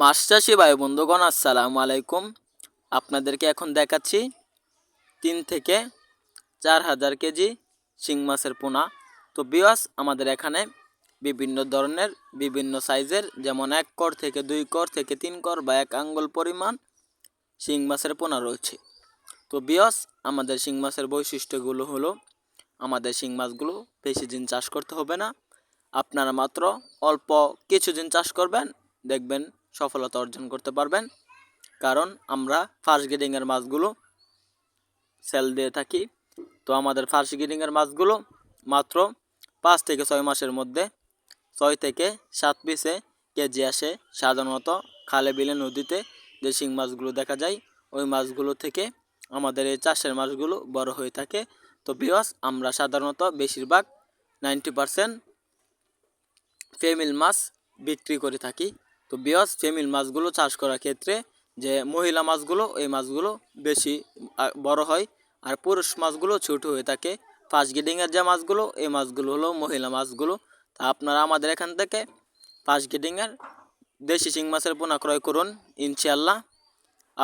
মাছ চাষি ভাই বন্ধুগণ, আসসালামু আলাইকুম। আপনাদেরকে এখন দেখাচ্ছি তিন থেকে চার হাজার কেজি শিং মাছের পোনা। তো বিয়াস আমাদের এখানে বিভিন্ন ধরনের, বিভিন্ন সাইজের, যেমন এক কর থেকে দুই কর থেকে তিন কর বা এক আঙ্গুল পরিমাণ শিং মাছের পোনা রয়েছে। তো বিয়াস আমাদের শিং মাছের বৈশিষ্ট্যগুলো হলো, আমাদের শিং মাছগুলো বেশি দিন চাষ করতে হবে না। আপনারা মাত্র অল্প কিছুদিন চাষ করবেন, দেখবেন সফলতা অর্জন করতে পারবেন। কারণ আমরা ফার্স্ট গ্রেডিংয়ের মাছগুলো সেল দিয়ে থাকি। তো আমাদের ফার্স্ট গ্রেডিংয়ের মাছগুলো মাত্র পাঁচ থেকে ছয় মাসের মধ্যে ছয় থেকে সাত পিসে কেজি আসে। সাধারণত খালে, বিলে, নদীতে যে শিং মাছগুলো দেখা যায়, ওই মাছগুলো থেকে আমাদের এই চাষের মাছগুলো বড় হয়ে থাকে। তো বিয়স আমরা সাধারণত বেশিরভাগ নাইনটি পারসেন্ট ফেমিল মাছ বিক্রি করে থাকি। তো বিয়স, ফেমিল মাছগুলো চাষ করার ক্ষেত্রে যে মহিলা মাছগুলো, এই মাছগুলো বেশি বড় হয়। আর পুরুষ মাছগুলো ছোট হয়ে থাকে। ফার্স্ট গ্রেডিংয়ের যে মাছগুলো, এই মাছগুলো হলো মহিলা মাছগুলো। তা আপনারা আমাদের এখান থেকে ফার্স্ট গ্রেডিংয়ের দেশি শিং মাছের পোনা ক্রয় করুন। ইনশাল্লাহ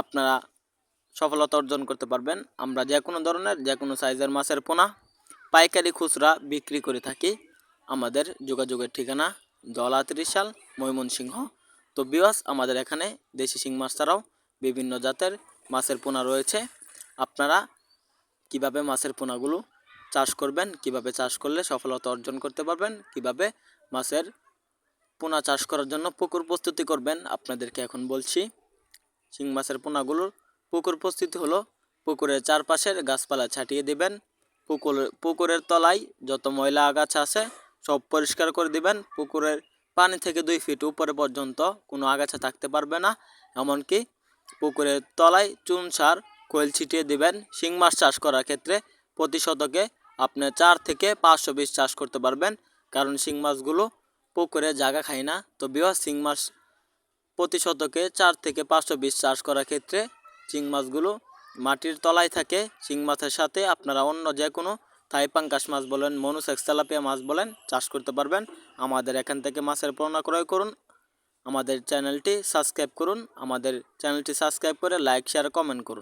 আপনারা সফলতা অর্জন করতে পারবেন। আমরা যে কোনো ধরনের, যে কোনো সাইজের মাছের পোনা, পাইকারি খুচরা বিক্রি করে থাকি। আমাদের যোগাযোগের ঠিকানা দলা ত্রিশাল ময়মনসিংহ। তো বিওয়াস আমাদের এখানে দেশি শিং মাছ ছাড়াও বিভিন্ন জাতের মাছের পোনা রয়েছে। আপনারা কীভাবে মাছের পোনাগুলো চাষ করবেন, কীভাবে চাষ করলে সফলতা অর্জন করতে পারবেন, কীভাবে মাছের পোনা চাষ করার জন্য পুকুর প্রস্তুতি করবেন, আপনাদেরকে এখন বলছি। শিং মাছের পোনাগুলোর পুকুর প্রস্তুতি হলো পুকুরের চারপাশের গাছপালা ছাটিয়ে দিবেন, পুকুর পুকুরের তলায় যত ময়লা আগাছা আছে সব পরিষ্কার করে দিবেন, পুকুরের পানি থেকে দুই ফিট উপরে পর্যন্ত কোনো আগাছা থাকতে পারবে না। এমনকি পুকুরের তলায় চুন সার, কোয়েল ছিটিয়ে দেবেন। শিং মাছ চাষ করার ক্ষেত্রে প্রতি শতকে আপনি চার থেকে পাঁচশো পিস চাষ করতে পারবেন। কারণ শিং মাছগুলো পুকুরে জায়গা খায় না। তো বৃহৎ শিং মাছ প্রতি শতকে চার থেকে পাঁচশো বিশ চাষ করার ক্ষেত্রে চিং মাছগুলো মাটির তলায় থাকে। চিং মাছের সাথে আপনারা অন্য যে কোনো থাই পাঙ্কাশ মাছ বলেন মনুসেক্স তেলাপিয়া মাছ বলেন, চাষ করতে পারবেন। আমাদের এখান থেকে মাছের পণ্য ক্রয় করুন। আমাদের চ্যানেলটি সাবস্ক্রাইব করুন। আমাদের চ্যানেলটি সাবস্ক্রাইব করে লাইক শেয়ার কমেন্ট করুন।